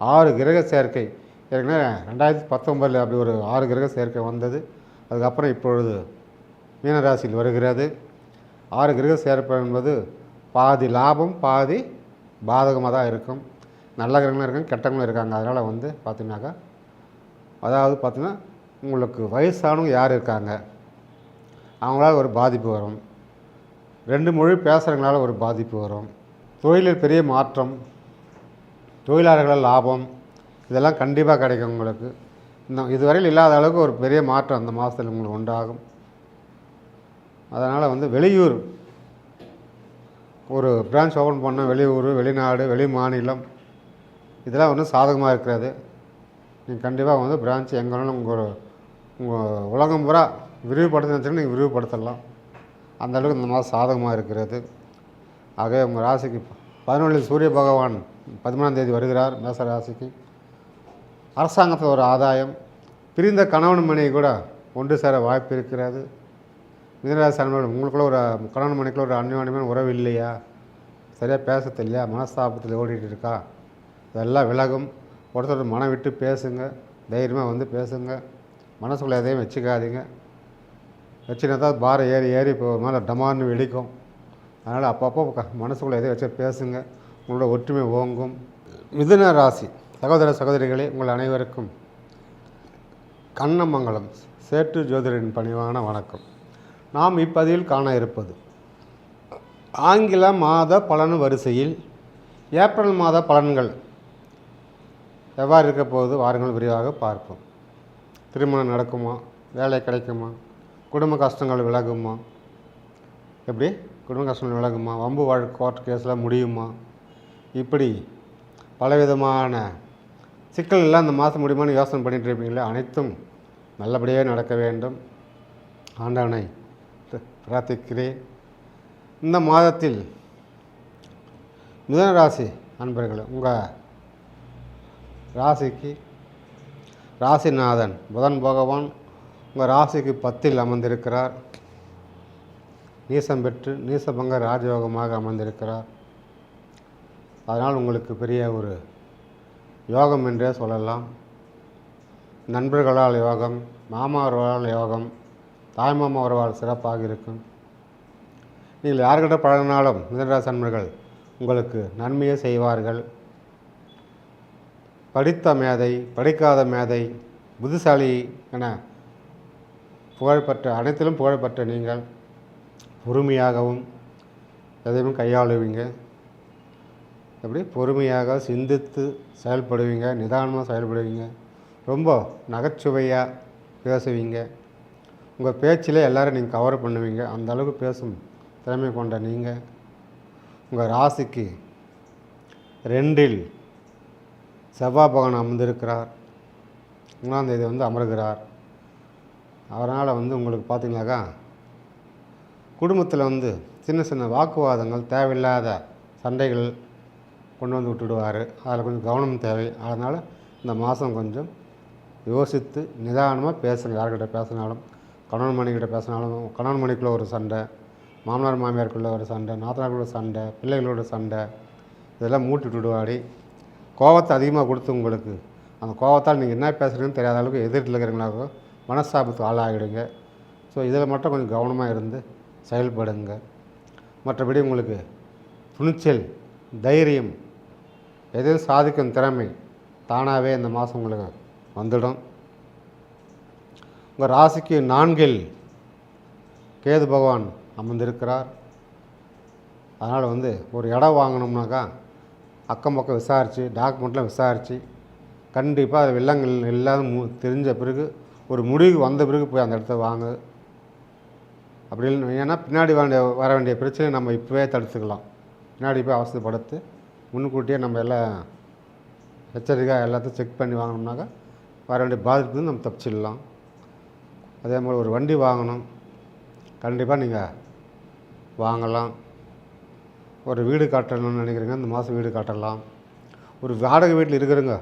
ஆறு கிரக சேர்க்கை. ஏற்கனவே ரெண்டாயிரத்தி பத்தொம்பதில் அப்படி ஒரு ஆறு கிரக சேர்க்கை வந்தது. அதுக்கப்புறம் இப்பொழுது மீனராசியில் வருகிறது. ஆறு கிரக சேர்ப்பு என்பது பாதி லாபம் பாதி பாதகமாக தான் இருக்கும். நல்ல கிரகங்களும் இருக்கும் கெட்டவங்களும் இருக்காங்க. அதனால் வந்து பார்த்தீங்கன்னாக்கா அதாவது பார்த்திங்கன்னா உங்களுக்கு வயசானவங்க யார் இருக்காங்க? அவங்களால ஒரு பாதிப்பு வரும். ரெண்டு மொழி பேசுகிறவங்களால ஒரு பாதிப்பு வரும். தொழிலில் பெரிய மாற்றம் தொழிலாளர்கள் லாபம் இதெல்லாம் கண்டிப்பாக கிடைக்கும் உங்களுக்கு. இந்த இதுவரையில் இல்லாத அளவுக்கு ஒரு பெரிய மாற்றம் அந்த மாதத்தில் உங்களுக்கு உண்டாகும். அதனால் வந்து வெளியூர் ஒரு பிரான்ச் ஓப்பன் பண்ண வெளியூர் வெளிநாடு வெளி மாநிலம் இதெல்லாம் ஒன்றும் சாதகமாக இருக்கிறது. நீங்கள் கண்டிப்பாக வந்து பிரான்ச் எங்கே வேணாலும் உங்கள் உங்கள் உலகம் பூரா விரிவுபடுத்துன்னு நீங்கள் விரிவுபடுத்தலாம். அந்த அளவுக்கு இந்த மாதம் சாதகமாக இருக்கிறது. ஆகவே உங்கள் ராசிக்கு பதினொன்றில் சூரிய பகவான் பதிமூணாம் தேதி வருகிறார் மேச ராசிக்கு அரசாங்கத்தில் ஒரு ஆதாயம். பிரிந்த கணவன் மனைவி கூட ஒன்று சேர வாய்ப்பு இருக்கிறது. மிதனராசி அன்பர்கள் உங்களுக்குள்ள ஒரு கணவன் மனைக்குள்ள ஒரு அந்யோன்யமான உறவு இல்லையா? சரியாக பேச தெரியலையா? மனஸ்தாபத்தில் ஓடிட்டு இருக்கா? இதெல்லாம் விலகும். ஒருத்தர் மனம் விட்டு பேசுங்க. தைரியமாக வந்து பேசுங்க. மனசுக்குள்ளே எதையும் வச்சுக்காதீங்க. வச்சுனா தான் பாரம் ஏறி ஏறி இப்போ மேலே டமான்னு வெடிக்கும். அதனால் அப்பப்போ மனசுக்குள்ளே எதை வச்சு பேசுங்க. உங்களோட ஒற்றுமை ஓங்கும். மிதுன ராசி சகோதர சகோதரிகளே உங்கள் அனைவருக்கும் கண்ணமங்கலம் சேட்டு ஜோதிடரின் பணிவான வணக்கம். நாம் இப்பதிவில் காண இருப்பது ஆங்கில மாத பலன் வரிசையில் ஏப்ரல் மாத பலன்கள் எவ்வாறு இருக்க போகுது வாருங்கள் விரிவாக பார்ப்போம். திருமணம் நடக்குமா? வேலை கிடைக்குமா? குடும்ப கஷ்டங்கள் விலகுமா? எப்படி? குடும்ப கஷ்டங்கள் விலகுமா வம்பு வழக்கு கோர்ட் கேஸில் முடியுமா? இப்படி பலவிதமான சிக்கல் எல்லாம் இந்த மாதம் முடியுமான்னு யோசனை பண்ணிகிட்டு இருப்பீங்களே அனைத்தும் நல்லபடியாக நடக்க வேண்டும். ஆண்டவனை பிரார்த்திக்கிறேன். இந்த மாதத்தில் மிதுன ராசி அன்பர்களே உங்கள் ராசிக்கு ராசிநாதன் புதன் பகவான் உங்கள் ராசிக்கு பத்தில் அமர்ந்திருக்கிறார். நீசம் பெற்று நீசபங்க ராஜயோகமாக அமர்ந்திருக்கிறார். அதனால் உங்களுக்கு பெரிய ஒரு யோகம் என்றே சொல்லலாம். நண்பர்களால் யோகம் மாமா யோகம் தாய்மாமாவர்களால் சிறப்பாக இருக்கும். நீங்கள் யார்கிட்ட பழகினாலும் மிதனராசி அன்பர்கள் உங்களுக்கு நன்மையே செய்வார்கள். படித்த மேதை படிக்காத மேதை புத்திசாலி என புகழ்பெற்ற அனைத்திலும் புகழ்பெற்ற நீங்கள். பொறுமையாகவும் எதையுமே கையாளுவீங்க. எப்படி பொறுமையாக சிந்தித்து செயல்படுவீங்க நிதானமாக செயல்படுவீங்க. ரொம்ப நகைச்சுவையாக பேசுவீங்க. உங்கள் பேச்சில் எல்லோரும் நீங்கள் கவர் பண்ணுவீங்க. அந்த அளவுக்கு பேசும் திறமை கொண்ட நீங்கள் உங்கள் ராசிக்கு ரெண்டில் செவ்வாய் பகவான் அமர்ந்திருக்கிறார். மூணாம் தேதி வந்து அமர்கிறார். அதனால் வந்து உங்களுக்கு பார்த்தீங்கன்னாக்கா குடும்பத்தில் வந்து சின்ன சின்ன வாக்குவாதங்கள் தேவையில்லாத சண்டைகள் கொண்டு வந்து விட்டுடுவார். அதில் கொஞ்சம் கவனம் தேவை. அதனால் இந்த மாதம் கொஞ்சம் யோசித்து நிதானமாக பேசுங்க. யார்கிட்ட பேசினாலும் கணவன் மணிக்கிட்ட பேசினாலும் கணவன் மணிக்குள்ளே ஒரு சண்டை மாமனார் மாமியாருக்குள்ளே ஒரு சண்டை நாத்தனாருக்குள்ள சண்டை பிள்ளைகளோட சண்டை இதெல்லாம் மூட்டி விட்டுடுவாடி கோவத்தை அதிகமாக கொடுத்து உங்களுக்கு அந்த கோவத்தால் நீங்கள் என்ன பேசுகிறீங்கன்னு தெரியாத அளவுக்கு எதிர்த்து இருக்கிறவங்களாக மனஸ்தாபத்துக்கு ஆளாகிடுங்க. ஸோ இதில் மட்டும் கொஞ்சம் கவனமாக இருந்து செயல்படுங்க. மற்றபடி உங்களுக்கு துணிச்சல் தைரியம் எதையும் சாதிக்கும் திறமை தானாகவே இந்த மாதம் உங்களுக்கு வந்துடும். உங்கள் ராசிக்கு நான்கில் கேது பகவான் அமர்ந்திருக்கிறார். அதனால் வந்து ஒரு இடம் வாங்கணும்னாக்கா அக்கம் பக்கம் விசாரித்து டாக்குமெண்ட்லாம் விசாரித்து கண்டிப்பாக அது வில்லங்கள் இல்லாத மு தெரிஞ்ச பிறகு ஒரு முடிவுக்கு வந்த பிறகு போய் அந்த இடத்த வாங்க. அப்படி இல்லை ஏன்னா பின்னாடி வேண்டிய வர வேண்டிய பிரச்சனையை நம்ம இப்போவே தடுத்துக்கலாம். பின்னாடி போய் அவசரப்படுத்து முன்கூட்டியே நம்ம எல்லாம் எச்சரிக்கையாக எல்லாத்தையும் செக் பண்ணி வாங்கினோம்னாக்கா வர வேண்டிய பாதிப்பு நம்ம தப்பிச்சிடலாம். அதே மாதிரி ஒரு வண்டி வாங்கணும். கண்டிப்பாக நீங்கள் வாங்கலாம். ஒரு வீடு கட்டணும்னு நினைக்கிறீங்க இந்த மாதம் வீடு கட்டலாம். ஒரு வாடகை வீட்டில் இருக்கிறங்க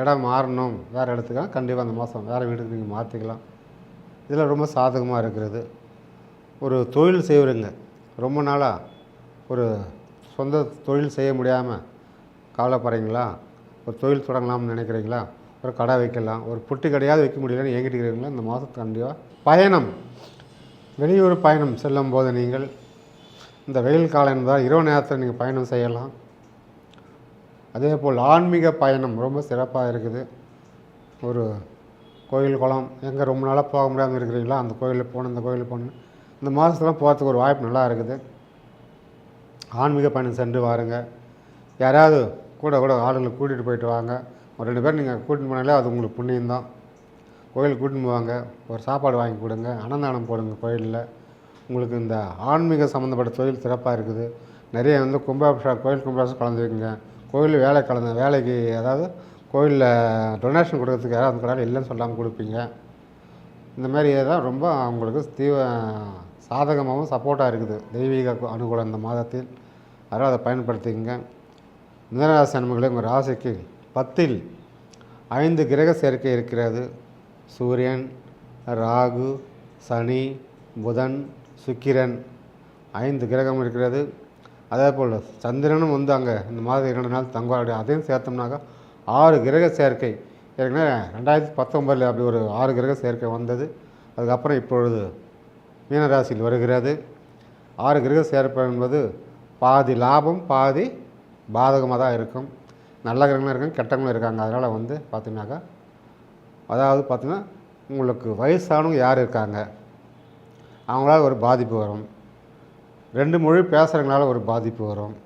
இடம் மாறணும் வேறு இடத்துக்கு கண்டிப்பாக அந்த மாதம் வேறு வீடுக்கு நீங்கள் மாற்றிக்கலாம் இதில் ரொம்ப சாதகமாக இருக்கிறது. ஒரு தொழில் செய்வருங்க. ரொம்ப நாளாக ஒரு சொந்த தொழில் செய்ய முடியாமல் கவலைப்படுறீங்களா? ஒரு தொழில் தொடங்கலாம்னு நினைக்கிறீங்களா? ஒரு கடை வைக்கலாம். ஒரு புட்டி கடையாவது வைக்க முடியலன்னு ஏங்கிட்டு இருக்கிறீங்களா? இந்த மாதம் கண்டிப்பாக பயணம். வெளியூர் பயணம் செல்லும் போது நீங்கள் இந்த வெயில் காலம் என்பதால் இரவு நேரத்தில் நீங்கள் பயணம் செய்யலாம். அதே போல் ஆன்மீக பயணம் ரொம்ப சிறப்பாக இருக்குது. ஒரு கோயில் குளம் எங்கே ரொம்ப நாளாக போக முடியாமல் இருக்கிறீங்களா? அந்த கோயிலுக்கு போகணும் இந்த கோயிலுக்கு போகணும் இந்த மாதத்துல போகிறதுக்கு ஒரு வாய்ப்பு நல்லா இருக்குது. ஆன்மீக பயணம் சென்று வாருங்க. யாராவது கூட கூட ஆளுங்களை கூட்டிகிட்டு போயிட்டு வாங்க. ஒரு ரெண்டு பேர் நீங்கள் கூட்டிட்டு போனாலே அது உங்களுக்கு புண்ணியம்தான். கோயிலுக்கு கூட்டின்னு போவாங்க. ஒரு சாப்பாடு வாங்கி கொடுங்க. அன்னதானம் போடுங்க கோயிலில். உங்களுக்கு இந்த ஆன்மீக சம்மந்தப்பட்ட தொழில் சிறப்பாக இருக்குது. நிறைய வந்து கும்பாபிஷேகம் கோயில் கும்பாபிஷேகம் வைக்கங்க கோயில் வேலை கலந்த வேலைக்கு அதாவது கோயிலில் டொனேஷன் கொடுக்கறதுக்கு யாராவது அந்த இல்லைன்னு சொல்லாமல் கொடுப்பீங்க. இந்த மாதிரி தான் ரொம்ப அவங்களுக்கு தீவிர சாதகமாகவும் சப்போர்ட்டாக இருக்குது. தெய்வீக அனுகூலம் இந்த மாதத்தில். அதனால் அதை பயன்படுத்திக்கங்க. மிதனராசி அன்பர்களே உங்கள் ராசிக்கு பத்தில் ஐந்து கிரக சேர்க்கை இருக்கிறது. சூரியன் ராகு சனி புதன் சுக்கிரன் ஐந்து கிரகம் இருக்கிறது. அதே போல் சந்திரனும் வந்து அங்கே இந்த மாதம் இரண்டு நாள் தங்குவாருடைய அதையும் சேர்த்தோம்னாக்கா ஆறு கிரக சேர்க்கை. ஏற்கனவே ரெண்டாயிரத்தி பத்தொம்பதில் அப்படி ஒரு ஆறு கிரக சேர்க்கை வந்தது. அதுக்கப்புறம் இப்பொழுது மீனராசியில் வருகிறது. ஆறு கிரக சேர்ப்பு என்பது பாதி லாபம் பாதி பாதகமாக தான் இருக்கும். நல்ல கிரகங்களும் இருக்கும் கெட்டவங்களும் இருக்காங்க. அதனால் வந்து பார்த்தீங்கன்னாக்கா அதாவது பார்த்திங்கன்னா உங்களுக்கு வயசானவங்க யார் இருக்காங்க? அவங்களால ஒரு பாதிப்பு வரும். ரெண்டு மொழி பேசுகிறவங்களால ஒரு பாதிப்பு வரும்.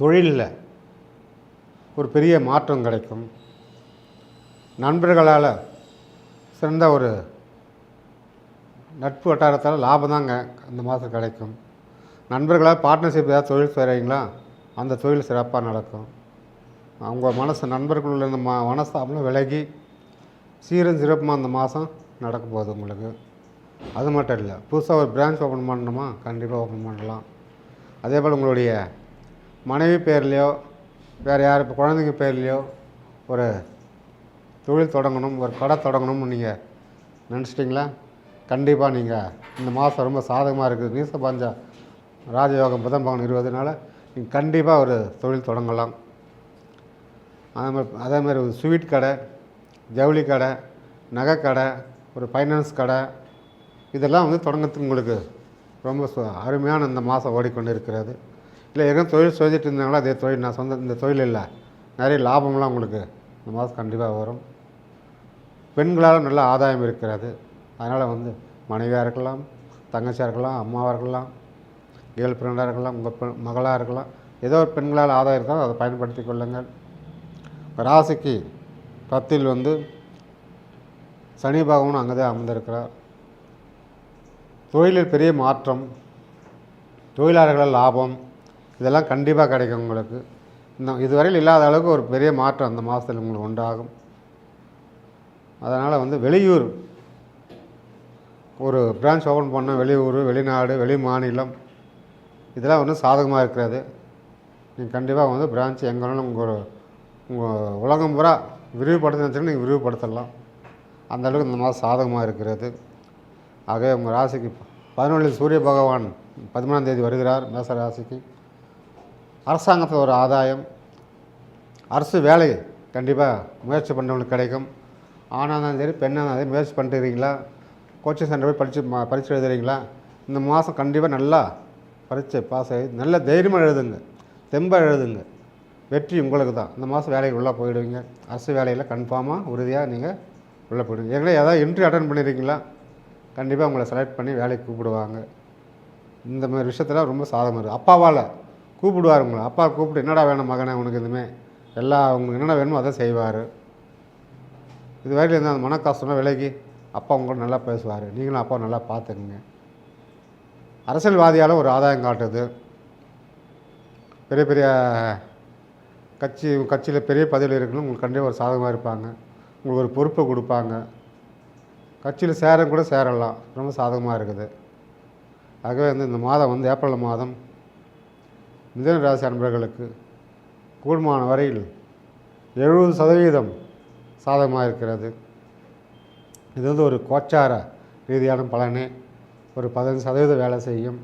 தொழிலில் ஒரு பெரிய மாற்றம் கிடைக்கும். நண்பர்களால் சிறந்த ஒரு நட்பு வட்டாரத்தால் லாபம் தாங்க இந்த மாதம் கிடைக்கும். நண்பர்களால் பார்ட்னர்ஷிப் ஏதாவது தொழில் செய்கிறீங்களா அந்த தொழில் சிறப்பாக நடக்கும். அவங்க மனசு நண்பர்களுள்ள இந்த ம மனஸ்தாபம் விலகி சீரும் சிறப்புமாக அந்த மாதம் நடக்க போகுது உங்களுக்கு? அது மட்டும் இல்லை புதுசாக ஒரு பிரான்ச் ஓப்பன் பண்ணணுமா? கண்டிப்பாக ஓப்பன் பண்ணலாம். அதே போல் உங்களுடைய மனைவி பேர்லேயோ வேறு யார் இப்போ குழந்தைங்க பேர்லேயோ ஒரு தொழில் தொடங்கணும் ஒரு கடை தொடங்கணும்னு நீங்கள் நினச்சிட்டிங்களா? கண்டிப்பாக நீங்கள் இந்த மாதம் ரொம்ப சாதகமாக இருக்குது நீச பஞ்சா ராஜயோகம் புதன் பவன் இருபதுனால நீங்கள் கண்டிப்பாக ஒரு தொழில் தொடங்கலாம். அதே மாதிரி அதே மாதிரி ஒரு ஸ்வீட் கடை ஜவுளி கடை நகை கடை ஒரு ஃபைனான்ஸ் கடை இதெல்லாம் வந்து தொடங்கிறதுக்கு உங்களுக்கு ரொம்ப சு- அருமையான இந்த மாதம் ஓடிக்கொண்டு இருக்கிறது. இல்லை எங்கே தொழில் செஞ்சுட்டு இருந்தாங்களோ அதே தொழில் நான் சொந்த இந்த தொழில் இல்லை. நிறைய லாபம்லாம் உங்களுக்கு இந்த மாதம் கண்டிப்பாக வரும். பெண்களால் நல்ல ஆதாயம் இருக்கிறது. அதனால் வந்து மனைவியாக இருக்கலாம் தங்கச்சியாக இருக்கலாம் அம்மாவாக இருக்கலாம் கேர்ள் ஃப்ரெண்டாக இருக்கலாம் உங்கள் பெண் மகளாக இருக்கலாம் ஏதோ ஒரு பெண்களால் ஆதாயம் இருந்தால் அதை பயன்படுத்தி கொள்ளுங்கள். ராசிக்கு பத்தில் வந்து சனி பகவான் அங்கே தான் அமர்ந்திருக்கிறார். தொழிலில் பெரிய மாற்றம் தொழிலாளர்கள் லாபம் இதெல்லாம் கண்டிப்பாக கிடைக்கும் உங்களுக்கு. இந்த இதுவரையில் இல்லாத அளவுக்கு ஒரு பெரிய மாற்றம் அந்த மாதத்தில் உங்களுக்கு உண்டாகும். அதனால் வந்து வெளியூர் ஒரு பிரான்ச் ஓப்பன் பண்ண வெளியூர் வெளிநாடு வெளி மாநிலம். இதெல்லாம் வந்து சாதகமாக இருக்கிறது. நீங்கள் கண்டிப்பாக வந்து பிரான்ச் எங்கேனாலும் உங்கள் உங்கள் உலகம் பூரா விரிவுபடுத்த நீங்கள் விரிவுபடுத்தலாம். அந்த அளவுக்கு இந்த மாதிரி சாதகமாக இருக்கிறது. ஆகவே உங்கள் ராசிக்கு பதினொன்றில் சூரிய பகவான் பதிமூணாம் தேதி வருகிறார் மேச ராசிக்கு. அரசாங்கத்தில் ஒரு ஆதாயம். அரசு வேலை கண்டிப்பாக முயற்சி பண்ணவங்களுக்கு கிடைக்கும். ஆணாக இருந்தாலும் சரி பெண்ணாக இருந்தாலும் முயற்சி பண்ணுறீங்களா கோச்சிங் சென்டர் போய் படித்து ம- பரீட்சை எழுதுறீங்களா? இந்த மாதம் கண்டிப்பாக நல்லா பரீட்சை பாஸ் ஆகி நல்ல தைரியமாக எழுதுங்க. தெம்பாக எழுதுங்க. வெற்றி உங்களுக்கு தான் இந்த மாதம் வேலைக்கு உள்ளே போயிடுவீங்க. அரசு வேலையில் கன்ஃபார்மாக உறுதியாக நீங்கள் உள்ளே போயிடுவீங்க. ஏற்கனவே ஏதாவது இன்ட்ரி அட்டன் பண்ணியிருக்கீங்களா கண்டிப்பாக உங்களை செலக்ட் பண்ணி வேலைக்கு கூப்பிடுவாங்க. இந்த மாதிரி விஷயத்தில் ரொம்ப சாதகமாக இருக்குது அப்பாவால் கூப்பிடுவார் உங்களை. அப்பா கூப்பிட்டு என்னடா வேணும் மகனே உனக்கு எதுவுமே? எல்லா உங்களுக்கு என்னென்ன வேணுமோ அதை செய்வார். இது வரையில் இருந்தால் அந்த மனக்கஷ்டம்னா விலைக்கு அப்பா உங்களை நல்லா பேசுவார். நீங்களும் அப்பா நல்லா பார்த்துக்குங்க. அரசியல்வாதியால் ஒரு ஆதாயம் காட்டுது. பெரிய பெரிய கட்சி கட்சியில் பெரிய பதவியில் இருக்கணும் உங்களுக்கு கண்டிப்பாக ஒரு சாதகமாக இருப்பாங்க. உங்களுக்கு ஒரு பொறுப்பை கொடுப்பாங்க. கட்சியில் சேர கூட சேரலாம். ரொம்ப சாதகமாக இருக்குது. ஆகவே வந்து இந்த மாதம் வந்து ஏப்ரல் மாதம் மிதன ராசி அன்பர்களுக்கு கூடுமான வரையில் எழுபது சதவீதம் சாதகமாக இருக்கிறது. இது வந்து ஒரு கோச்சார ரீதியான பலனே ஒரு பதினஞ்சு சதவீதம் வேலை செய்யும்.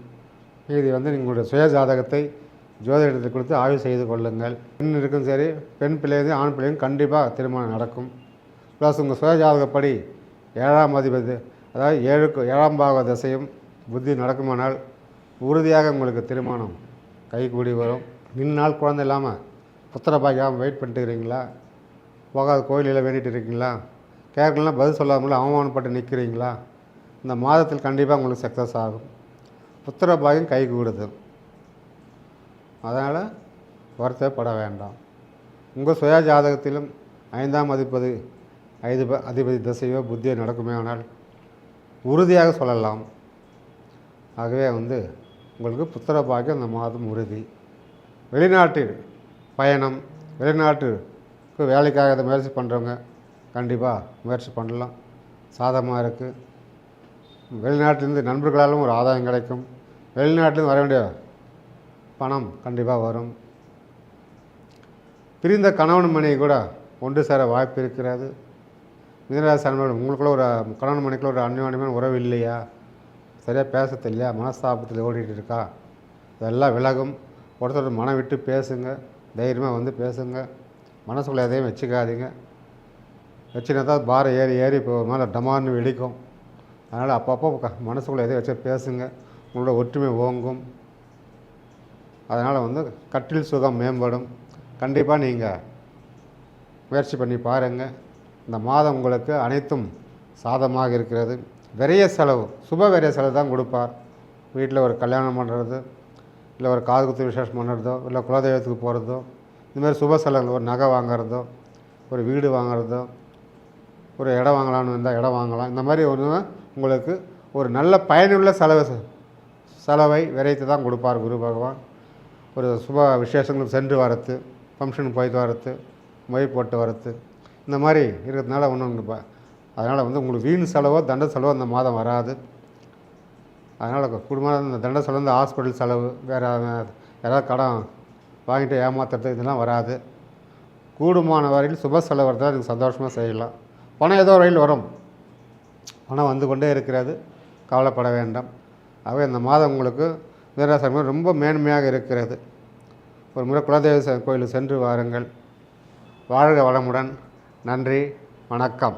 மீதி வந்து உங்களுடைய சுய ஜாதகத்தை ஜோதிடத்தை கொடுத்து ஆய்வு செய்து கொள்ளுங்கள். பெண் இருக்கும் சரி பெண் பிள்ளையும் ஆண் பிள்ளையும் கண்டிப்பாக திருமணம் நடக்கும். ப்ளஸ் உங்கள் சுயஜாதகப்படி ஏழாம் அதிபதி அதாவது ஏழுக்கு ஏழாம் பாக திசையும் புத்தி நடக்குமானால் உறுதியாக உங்களுக்கு திருமணம் கைகூடி வரும். இந்நாள் குழந்தை இல்லாமல் புத்திர பாக்கியாமல் வெயிட் பண்ணிட்டு இருக்கிறீங்களா போகாத கோயிலில் வேண்டிகிட்டு இருக்கீங்களா? கேட்கலாம் பதில் சொல்லாமல் அவமானப்பட்டு நிற்கிறீங்களா இந்த மாதத்தில் கண்டிப்பாக உங்களுக்கு சக்ஸஸ் ஆகும். புத்திர பாக்கியம் கை கூடுது. அதனால் வருத்தப்பட வேண்டாம். உங்கள் சுய ஜாதகத்திலும் ஐந்தாம் அதிபதி ஐது அதிபதி திசையோ புத்தியோ நடக்குமே ஆனால் உறுதியாக சொல்லலாம். ஆகவே வந்து உங்களுக்கு புத்திர பாக்கியம் அந்த மாதம் உறுதி. வெளிநாட்டு பயணம் வெளிநாட்டுக்கு வேலைக்காக இதை முயற்சி பண்ணுறவங்க கண்டிப்பாக முயற்சி பண்ணலாம். சாதகமாக இருக்குது வெளிநாட்டிலேருந்து நண்பர்களாலும் ஒரு ஆதாயம் கிடைக்கும். வெளிநாட்டிலேருந்து வர வேண்டிய பணம் கண்டிப்பாக வரும். பிரிந்த கணவன் மனைவி கூட ஒன்று சேர வாய்ப்பு இருக்கிறது. மிதனராசி அன்பர்கள் உங்களுக்குள்ள ஒரு கணவன் மனைக்குள்ள ஒரு அந்யோன்யமான உறவு இல்லையா? சரியாக பேச தெரியலையா? மனஸ்தாபத்தில் ஓடிட்டு இருக்கா? இதெல்லாம் விலகும். ஒருத்தர் மனம் விட்டு பேசுங்க. தைரியமாக வந்து பேசுங்க. மனசுக்குள்ளே எதையும் வச்சுக்காதீங்க. வச்சுனா தான் ஏறி ஏறி இப்போ மேலே டமான்னு வெடிக்கும். அதனால் அப்பப்போ க- மனசுக்குள்ளே எதை வச்சு பேசுங்க. உங்களோட ஒற்றுமை ஓங்கும். அதனால் வந்து கட்டில் சுகம் மேம்படும். கண்டிப்பாக நீங்கள் முயற்சி பண்ணி பாருங்கள் இந்த மாதம் உங்களுக்கு அனைத்தும் சாதமாக இருக்கிறது. விரைய செலவு சுப விரைய செலவு தான் கொடுப்பார். வீட்டில் ஒரு கல்யாணம் பண்ணுறது இல்லை ஒரு காது குத்து விசேஷம் பண்ணுறதோ இல்லை குலதெய்வத்துக்கு போகிறதோ இந்தமாதிரி சுப செலவுகள் ஒரு நகை வாங்குறதோ ஒரு வீடு வாங்குறதோ ஒரு இடம் வாங்கலாம்னு இருந்தால் இடம் வாங்கலாம். இந்த மாதிரி ஒன்று உங்களுக்கு ஒரு நல்ல பயனுள்ள செலவு செலவை விரைத்து தான் கொடுப்பார் குரு பகவான். ஒரு சுப விசேஷங்களுக்கு சென்று வரத்து ஃபங்க்ஷனுக்கு போயிட்டு வரத்து மொய் போட்டு வரத்து இந்த மாதிரி இருக்கிறதுனால ஒன்றும் அதனால் வந்து உங்களுக்கு வீண் செலவோ தண்ட செலவோ அந்த மாதம் வராது. அதனால் குடும்பம் இந்த தண்ட செலவு இந்த ஹாஸ்பிட்டல் செலவு வேறு யாராவது கடன் வாங்கிட்டு ஏமாத்துறது இதெல்லாம் வராது. கூடுமான வரையில் சுப செலவு இருந்தால் நீங்கள் சந்தோஷமாக செய்யலாம். பணம் ஏதோ வரையில் வரும். பணம் வந்து கொண்டே இருக்கிறது. கவலைப்பட வேண்டாம். ஆகவே இந்த மாதம் உங்களுக்கு வீரராசனம் ரொம்ப மேன்மையாக இருக்கிறது. ஒரு முறை குலதெய்வ கோயிலுக்கு சென்று வாருங்கள். வாழ்க வளமுடன். நன்றி. வணக்கம்.